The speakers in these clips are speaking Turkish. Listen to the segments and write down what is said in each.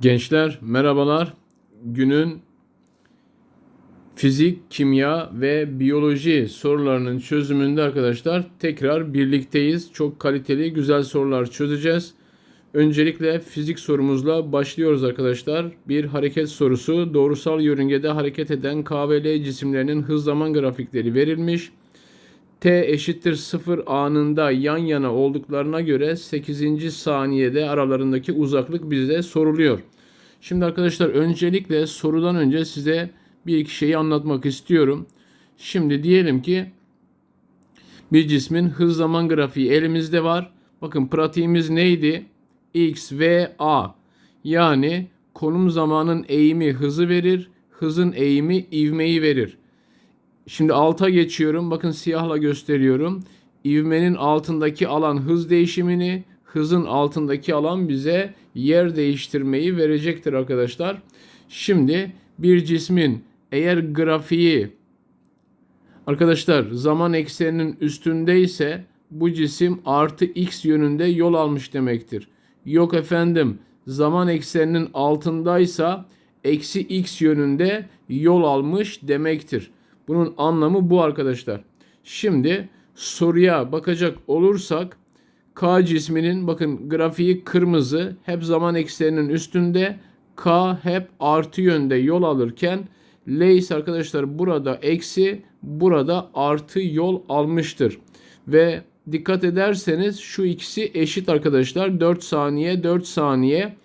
Gençler merhabalar. Günün fizik, kimya ve biyoloji sorularının çözümünde arkadaşlar tekrar birlikteyiz. Çok kaliteli, güzel sorular çözeceğiz. Öncelikle fizik sorumuzla başlıyoruz arkadaşlar. Bir hareket sorusu. Doğrusal yörüngede hareket eden K ve L cisimlerinin hız zaman grafikleri verilmiş. T eşittir 0 anında yan yana olduklarına göre 8. saniyede aralarındaki uzaklık bize soruluyor. Şimdi arkadaşlar öncelikle sorudan önce size bir iki şeyi anlatmak istiyorum. Şimdi diyelim ki bir cismin hız zaman grafiği elimizde var. Bakın pratiğimiz neydi? X, V, A. Yani konum zamanın eğimi hızı verir. Hızın eğimi ivmeyi verir. Şimdi alta geçiyorum. Bakın siyahla gösteriyorum. İvmenin altındaki alan hız değişimini, hızın altındaki alan bize yer değiştirmeyi verecektir arkadaşlar. Şimdi bir cismin eğer grafiği arkadaşlar zaman ekseninin üstündeyse bu cisim artı x yönünde yol almış demektir. Yok efendim zaman ekseninin altındaysa eksi x yönünde yol almış demektir. Bunun anlamı bu arkadaşlar. Şimdi soruya bakacak olursak K cisminin bakın grafiği kırmızı hep zaman ekseninin üstünde K hep artı yönde yol alırken L ise arkadaşlar burada eksi burada artı yol almıştır. Ve dikkat ederseniz şu ikisi eşit arkadaşlar 4 saniye 4 saniye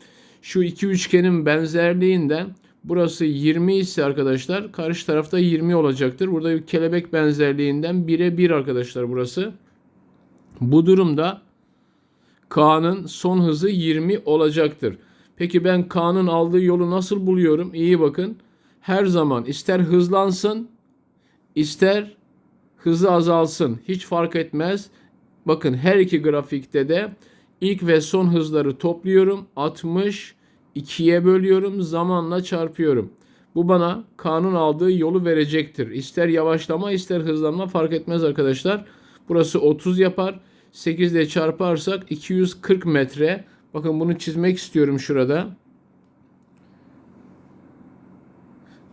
şu iki üçgenin benzerliğinden Burası 20 ise arkadaşlar karşı tarafta 20 olacaktır. Burada bir kelebek benzerliğinden 1'e 1 arkadaşlar burası. Bu durumda K'nın son hızı 20 olacaktır. Peki ben K'nın aldığı yolu nasıl buluyorum? İyi bakın. Her zaman ister hızlansın ister hızı azalsın. Hiç fark etmez. Bakın her iki grafikte de ilk ve son hızları topluyorum. 60 2'ye bölüyorum, zamanla çarpıyorum. Bu bana kanun aldığı yolu verecektir. İster yavaşlama ister hızlanma fark etmez arkadaşlar. Burası 30 yapar. 8 ile çarparsak 240 metre. Bakın bunu çizmek istiyorum şurada.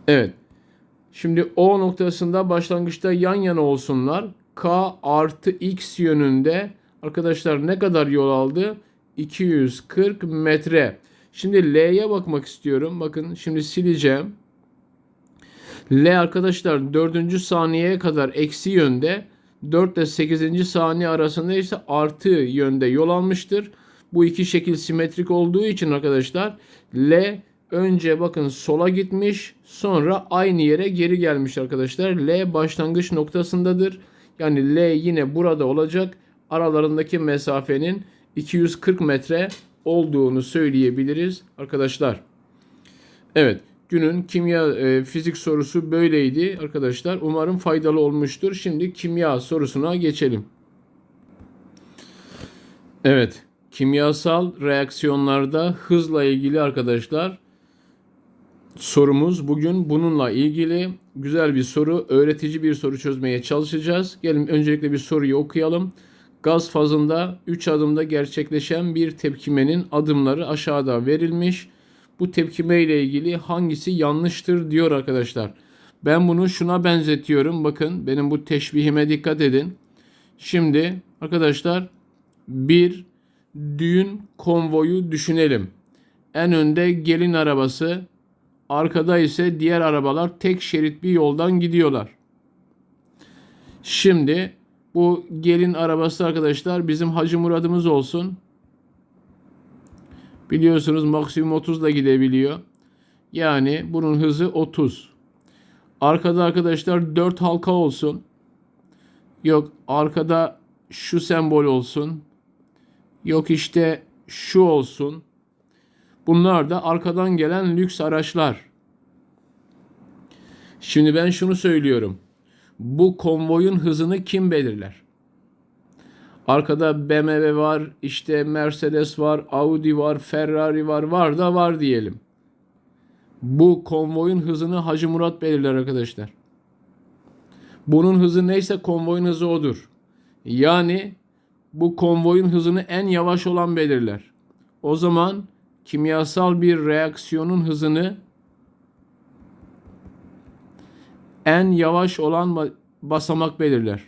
Evet. Şimdi O noktasında başlangıçta yan yana olsunlar. K artı X yönünde arkadaşlar ne kadar yol aldı? 240 metre. Şimdi L'ye bakmak istiyorum. Bakın şimdi sileceğim. L arkadaşlar 4. saniyeye kadar eksi yönde. 4 ile 8. saniye arasında ise artı yönde yol almıştır. Bu iki şekil simetrik olduğu için arkadaşlar L önce bakın sola gitmiş sonra aynı yere geri gelmiş arkadaşlar. L başlangıç noktasındadır. Yani L yine burada olacak. Aralarındaki mesafenin 240 metre olduğunu söyleyebiliriz arkadaşlar. Evet günün kimya e, fizik sorusu böyleydi arkadaşlar. Umarım faydalı olmuştur. Şimdi kimya sorusuna geçelim. Evet kimyasal reaksiyonlarda hızla ilgili arkadaşlar sorumuz bugün bununla ilgili güzel bir soru, öğretici bir soru çözmeye çalışacağız. Gelin öncelikle bir soruyu okuyalım. Gaz fazında 3 adımda gerçekleşen bir tepkimenin adımları aşağıda verilmiş. Bu tepkime ile ilgili hangisi yanlıştır diyor arkadaşlar. Ben bunu şuna benzetiyorum. Bakın benim bu teşbihime dikkat edin. Şimdi arkadaşlar bir düğün konvoyu düşünelim. En önde gelin arabası, arkada ise diğer arabalar tek şerit bir yoldan gidiyorlar. Şimdi bu gelin arabası arkadaşlar bizim Hacı Murad'ımız olsun. Biliyorsunuz maksimum 30 ile gidebiliyor. Yani bunun hızı 30. Arkada arkadaşlar 4 halka olsun. Yok arkada şu sembol olsun. Yok işte şu olsun. Bunlar da arkadan gelen lüks araçlar. Şimdi ben şunu söylüyorum bu konvoyun hızını kim belirler? Arkada BMW var, işte Mercedes var, Audi var, Ferrari var, var da var diyelim. Bu konvoyun hızını Hacı Murat belirler arkadaşlar. Bunun hızı neyse konvoyun hızı odur. Yani bu konvoyun hızını en yavaş olan belirler. O zaman kimyasal bir reaksiyonun hızını en yavaş olan ba- basamak belirler.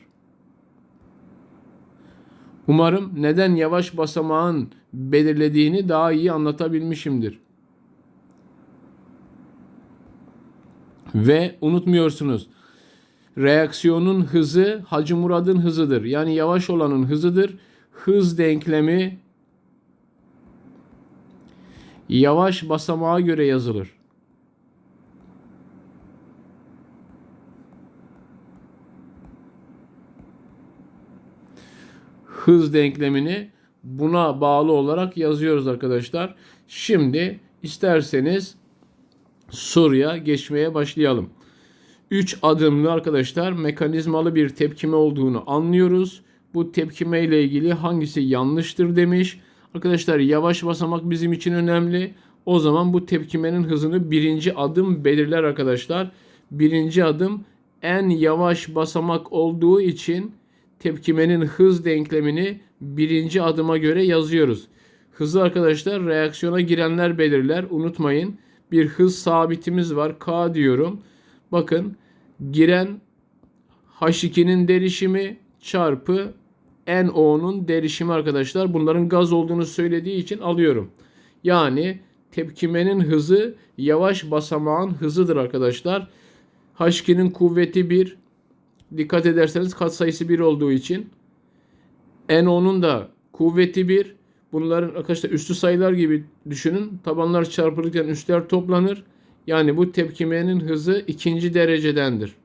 Umarım neden yavaş basamağın belirlediğini daha iyi anlatabilmişimdir. Ve unutmuyorsunuz. Reaksiyonun hızı Hacı Murad'ın hızıdır. Yani yavaş olanın hızıdır. Hız denklemi yavaş basamağa göre yazılır. Hız denklemini buna bağlı olarak yazıyoruz arkadaşlar. Şimdi isterseniz soruya geçmeye başlayalım. 3 adımlı arkadaşlar mekanizmalı bir tepkime olduğunu anlıyoruz. Bu tepkime ile ilgili hangisi yanlıştır demiş. Arkadaşlar yavaş basamak bizim için önemli. O zaman bu tepkimenin hızını birinci adım belirler arkadaşlar. Birinci adım en yavaş basamak olduğu için tepkimenin hız denklemini birinci adıma göre yazıyoruz. Hızı arkadaşlar reaksiyona girenler belirler. Unutmayın bir hız sabitimiz var. K diyorum. Bakın giren H2'nin derişimi çarpı NO'nun derişimi arkadaşlar. Bunların gaz olduğunu söylediği için alıyorum. Yani tepkimenin hızı yavaş basamağın hızıdır arkadaşlar. H2'nin kuvveti 1. Dikkat ederseniz katsayısı 1 olduğu için. NO'nun da kuvveti 1. Bunların arkadaşlar üstü sayılar gibi düşünün. Tabanlar çarpılırken üstler toplanır. Yani bu tepkimenin hızı ikinci derecedendir.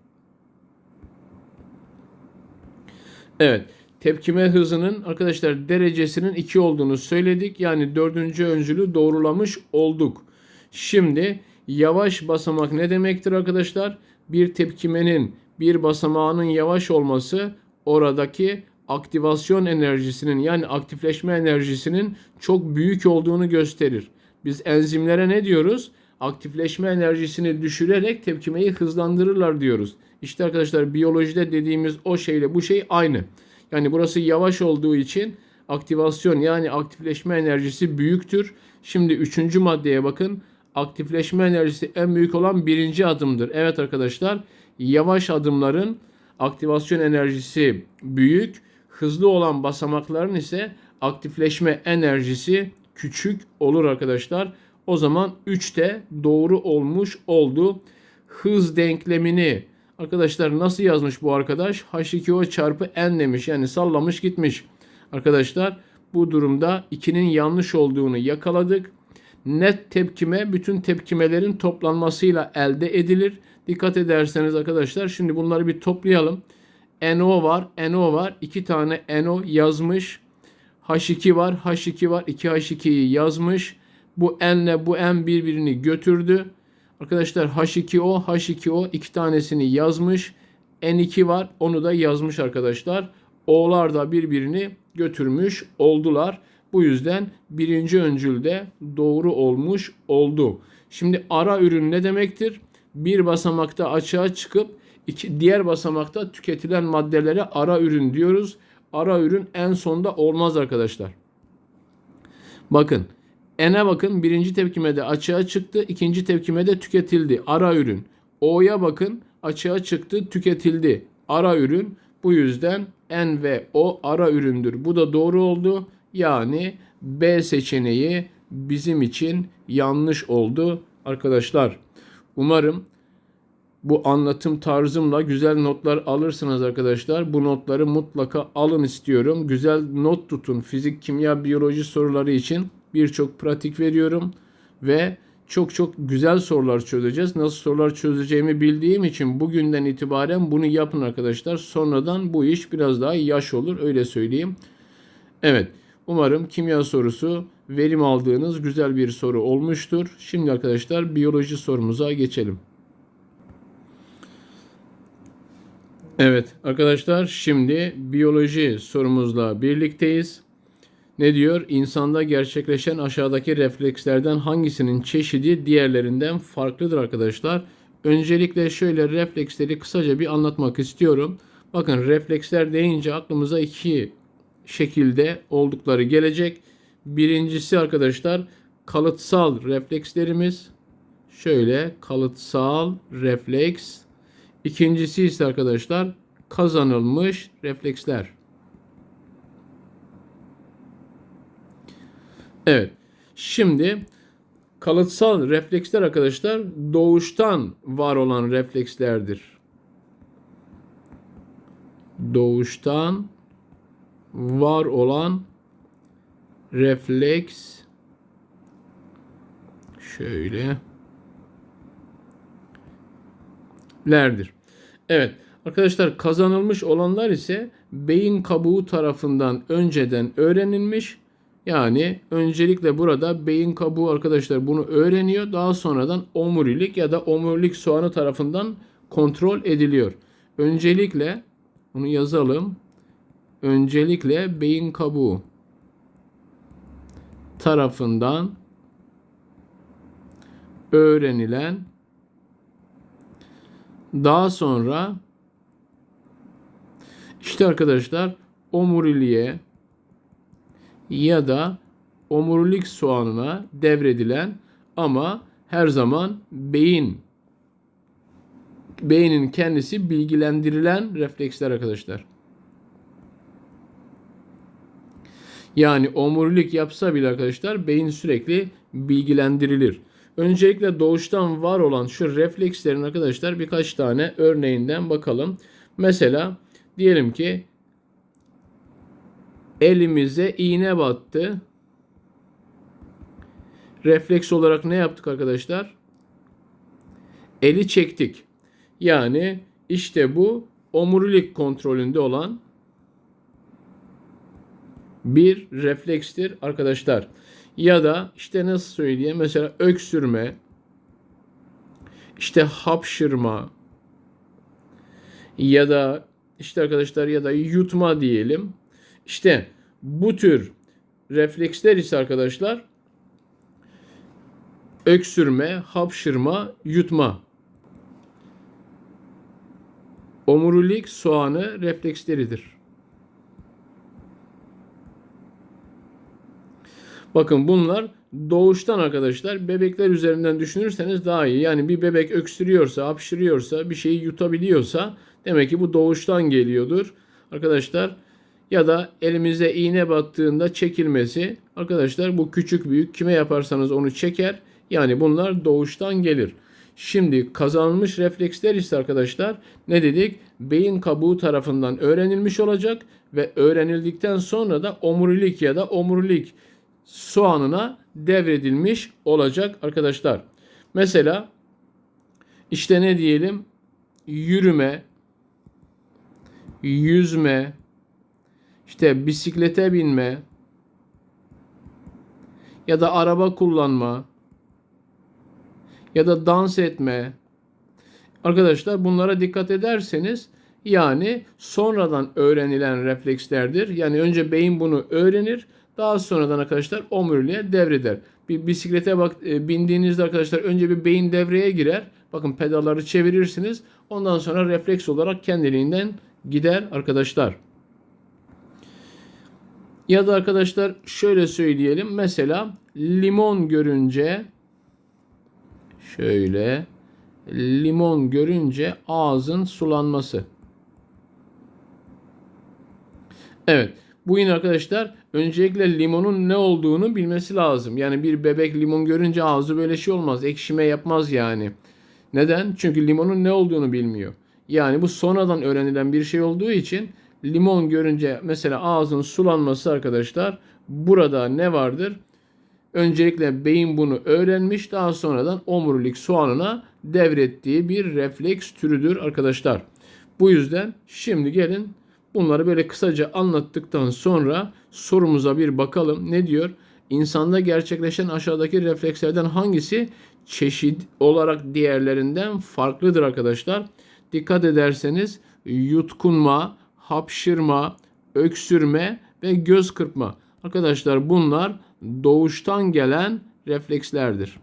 Evet. Tepkime hızının arkadaşlar derecesinin 2 olduğunu söyledik. Yani dördüncü öncülü doğrulamış olduk. Şimdi yavaş basamak ne demektir arkadaşlar? Bir tepkimenin bir basamağının yavaş olması oradaki aktivasyon enerjisinin yani aktifleşme enerjisinin çok büyük olduğunu gösterir. Biz enzimlere ne diyoruz? Aktifleşme enerjisini düşürerek tepkimeyi hızlandırırlar diyoruz. İşte arkadaşlar biyolojide dediğimiz o şeyle bu şey aynı. Yani burası yavaş olduğu için aktivasyon yani aktifleşme enerjisi büyüktür. Şimdi üçüncü maddeye bakın. Aktifleşme enerjisi en büyük olan birinci adımdır. Evet arkadaşlar yavaş adımların aktivasyon enerjisi büyük. Hızlı olan basamakların ise aktifleşme enerjisi küçük olur arkadaşlar. O zaman 3 de doğru olmuş oldu. Hız denklemini arkadaşlar nasıl yazmış bu arkadaş? H2O çarpı N demiş. Yani sallamış gitmiş. Arkadaşlar bu durumda 2'nin yanlış olduğunu yakaladık. Net tepkime bütün tepkimelerin toplanmasıyla elde edilir. Dikkat ederseniz arkadaşlar şimdi bunları bir toplayalım. NO var, NO var. 2 tane NO yazmış. H2 var, H2 var. 2H2'yi yazmış. Bu N ile bu N birbirini götürdü. Arkadaşlar H2O, H2O iki tanesini yazmış. N2 var, onu da yazmış arkadaşlar. O'lar da birbirini götürmüş oldular. Bu yüzden birinci öncülde doğru olmuş oldu. Şimdi ara ürün ne demektir? Bir basamakta açığa çıkıp iki, diğer basamakta tüketilen maddelere ara ürün diyoruz. Ara ürün en sonda olmaz arkadaşlar. Bakın N'e bakın birinci tepkimede açığa çıktı. ikinci tepkimede tüketildi. Ara ürün. O'ya bakın açığa çıktı tüketildi. Ara ürün. Bu yüzden N ve O ara üründür. Bu da doğru oldu. Yani B seçeneği bizim için yanlış oldu arkadaşlar. Umarım bu anlatım tarzımla güzel notlar alırsınız arkadaşlar. Bu notları mutlaka alın istiyorum. Güzel not tutun. Fizik, kimya, biyoloji soruları için birçok pratik veriyorum ve çok çok güzel sorular çözeceğiz. Nasıl sorular çözeceğimi bildiğim için bugünden itibaren bunu yapın arkadaşlar. Sonradan bu iş biraz daha yaş olur öyle söyleyeyim. Evet. Umarım kimya sorusu verim aldığınız güzel bir soru olmuştur. Şimdi arkadaşlar biyoloji sorumuza geçelim. Evet arkadaşlar şimdi biyoloji sorumuzla birlikteyiz. Ne diyor? İnsanda gerçekleşen aşağıdaki reflekslerden hangisinin çeşidi diğerlerinden farklıdır arkadaşlar? Öncelikle şöyle refleksleri kısaca bir anlatmak istiyorum. Bakın refleksler deyince aklımıza iki şekilde oldukları gelecek. Birincisi arkadaşlar kalıtsal reflekslerimiz. Şöyle kalıtsal refleks. İkincisi ise arkadaşlar kazanılmış refleksler. Evet. Şimdi kalıtsal refleksler arkadaşlar doğuştan var olan reflekslerdir. Doğuştan var olan refleks şöyle lerdir. Evet arkadaşlar kazanılmış olanlar ise beyin kabuğu tarafından önceden öğrenilmiş. Yani öncelikle burada beyin kabuğu arkadaşlar bunu öğreniyor. Daha sonradan omurilik ya da omurilik soğanı tarafından kontrol ediliyor. Öncelikle bunu yazalım. Öncelikle beyin kabuğu tarafından öğrenilen daha sonra işte arkadaşlar omuriliğe ya da omurilik soğanına devredilen ama her zaman beyin beynin kendisi bilgilendirilen refleksler arkadaşlar. Yani omurilik yapsa bile arkadaşlar beyin sürekli bilgilendirilir. Öncelikle doğuştan var olan şu reflekslerin arkadaşlar birkaç tane örneğinden bakalım. Mesela diyelim ki elimize iğne battı. Refleks olarak ne yaptık arkadaşlar? Eli çektik. Yani işte bu omurilik kontrolünde olan bir reflekstir arkadaşlar. Ya da işte nasıl söyleyeyim mesela öksürme, işte hapşırma ya da işte arkadaşlar ya da yutma diyelim. İşte bu tür refleksler ise arkadaşlar öksürme, hapşırma, yutma. Omurilik soğanı refleksleridir. Bakın bunlar doğuştan arkadaşlar bebekler üzerinden düşünürseniz daha iyi. Yani bir bebek öksürüyorsa, hapşırıyorsa, bir şeyi yutabiliyorsa demek ki bu doğuştan geliyordur. Arkadaşlar ya da elimize iğne battığında çekilmesi. Arkadaşlar bu küçük büyük kime yaparsanız onu çeker. Yani bunlar doğuştan gelir. Şimdi kazanılmış refleksler ise arkadaşlar ne dedik? Beyin kabuğu tarafından öğrenilmiş olacak ve öğrenildikten sonra da omurilik ya da omurilik soğanına devredilmiş olacak arkadaşlar. Mesela işte ne diyelim? Yürüme, yüzme, işte bisiklete binme ya da araba kullanma ya da dans etme. Arkadaşlar bunlara dikkat ederseniz yani sonradan öğrenilen reflekslerdir. Yani önce beyin bunu öğrenir. Daha sonradan arkadaşlar omuriliğe devreder. Bir bisiklete bak e, bindiğinizde arkadaşlar önce bir beyin devreye girer. Bakın pedalları çevirirsiniz. Ondan sonra refleks olarak kendiliğinden gider arkadaşlar. Ya da arkadaşlar şöyle söyleyelim. Mesela limon görünce şöyle limon görünce ağzın sulanması. Evet. Bu yine arkadaşlar öncelikle limonun ne olduğunu bilmesi lazım. Yani bir bebek limon görünce ağzı böyle şey olmaz. Ekşime yapmaz yani. Neden? Çünkü limonun ne olduğunu bilmiyor. Yani bu sonradan öğrenilen bir şey olduğu için limon görünce mesela ağzın sulanması arkadaşlar burada ne vardır? Öncelikle beyin bunu öğrenmiş daha sonradan omurilik soğanına devrettiği bir refleks türüdür arkadaşlar. Bu yüzden şimdi gelin bunları böyle kısaca anlattıktan sonra sorumuza bir bakalım. Ne diyor? İnsanda gerçekleşen aşağıdaki reflekslerden hangisi çeşit olarak diğerlerinden farklıdır arkadaşlar? Dikkat ederseniz yutkunma, hapşırma, öksürme ve göz kırpma. Arkadaşlar bunlar doğuştan gelen reflekslerdir.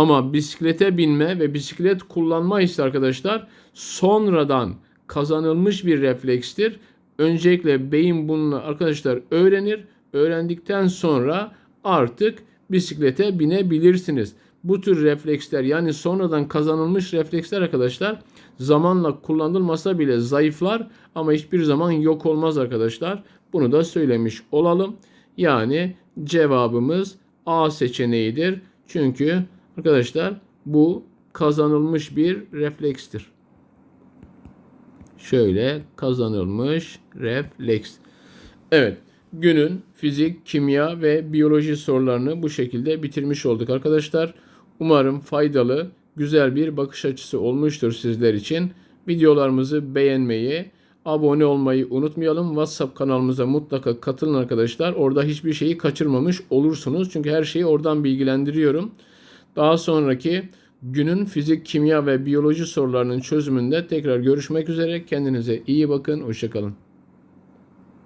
Ama bisiklete binme ve bisiklet kullanma ise arkadaşlar sonradan kazanılmış bir reflekstir. Öncelikle beyin bunu arkadaşlar öğrenir. Öğrendikten sonra artık bisiklete binebilirsiniz. Bu tür refleksler yani sonradan kazanılmış refleksler arkadaşlar zamanla kullanılmasa bile zayıflar ama hiçbir zaman yok olmaz arkadaşlar. Bunu da söylemiş olalım. Yani cevabımız A seçeneğidir. Çünkü arkadaşlar bu kazanılmış bir reflekstir. Şöyle kazanılmış refleks. Evet, günün fizik, kimya ve biyoloji sorularını bu şekilde bitirmiş olduk arkadaşlar. Umarım faydalı, güzel bir bakış açısı olmuştur sizler için. Videolarımızı beğenmeyi, abone olmayı unutmayalım. WhatsApp kanalımıza mutlaka katılın arkadaşlar. Orada hiçbir şeyi kaçırmamış olursunuz. Çünkü her şeyi oradan bilgilendiriyorum. Daha sonraki günün fizik, kimya ve biyoloji sorularının çözümünde tekrar görüşmek üzere. Kendinize iyi bakın. Hoşçakalın.